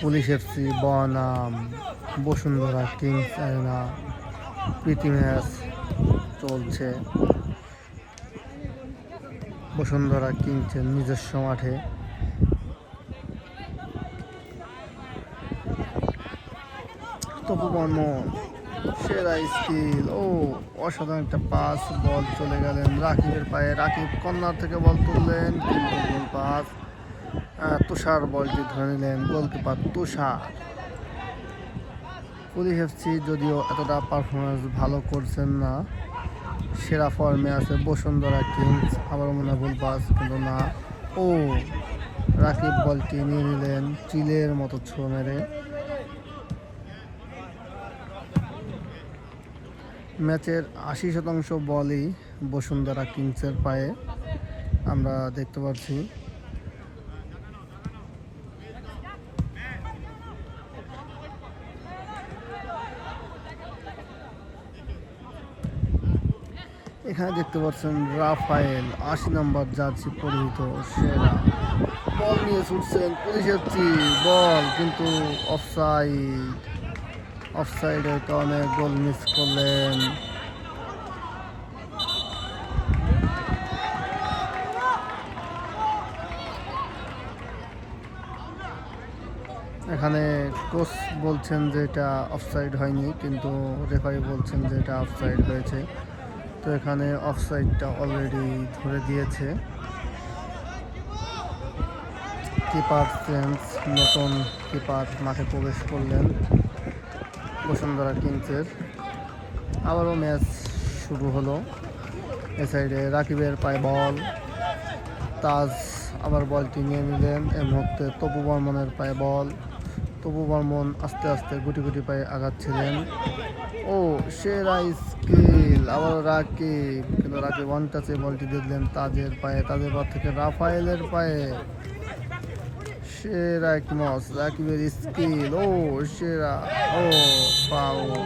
Police FC বনাম, Bashundhara, Kings arena প্রীতি match চলছে। বসুন্ধরা কিংসের নিজস্ব মাঠে। তপু বর্মন, সেরা স্কিল। ও, অসাধারণ একটা পাস, বল চলে গেলেন রাকিবের পায়ে। রাকিব কর্নার থেকে বল তুললেন পাস। তুষার বলটি ধরে নিলেন গোলকিপার তুষার। পুলিশ এফসি যদিও এতটা পারফরমেন্স ভালো করছেন না, সেরা ফর্মে আছে বসুন্ধরা কিংস আবার মনে গোল পাস কিন্তু না। ও, রাকিব বলটি নিয়ে নিলেন চিলের মতো ছো মেরে। ম্যাচের আশি শতাংশ বলই বসুন্ধরা কিংসের পায়ে। আমরা দেখতে পাচ্ছি এখানে দেখতে পাচ্ছেন রাফায়েল, আশি নম্বর জার্সি পরিহিত, সেরা। বল নিয়ে ছুটছেন পুলিশের বল, কিন্তু অফসাইড অফসাইডের কারণে গোল মিস করলেন। এখানে কোচ বলছেন যে এটা অফসাইড হয়নি, কিন্তু রেফারি বলছেন যে এটা অফসাইড হয়েছে। তো এখানে অফসাইডটা অলরেডি ধরে দিয়েছে। কিপার চেঞ্জ নতুন কিপার মাঠে প্রবেশ করলেন বসুন্ধরা কিংসের আবারও ম্যাচ শুরু হলো। এ সাইডে রাকিবের পায়ে বল তাজ আবার বলটি নিয়ে নিলেন। এই মুহূর্তে তপু বর্মনের পায়ে বল তপু বর্মন আস্তে আস্তে গুটি গুটি পায়ে আগাচ্ছিলেন। ও, সেরা স্কিল আবার রাকিব। কিন্তু রাকিব ওয়ান টাচে বলটি দেখলেন তাজের পায়ে, তাজের পর থেকে রাফায়েলের পায়ে। সেরা এক মস রাকিবের স্কিল, ও, সেরা, ও, পাও।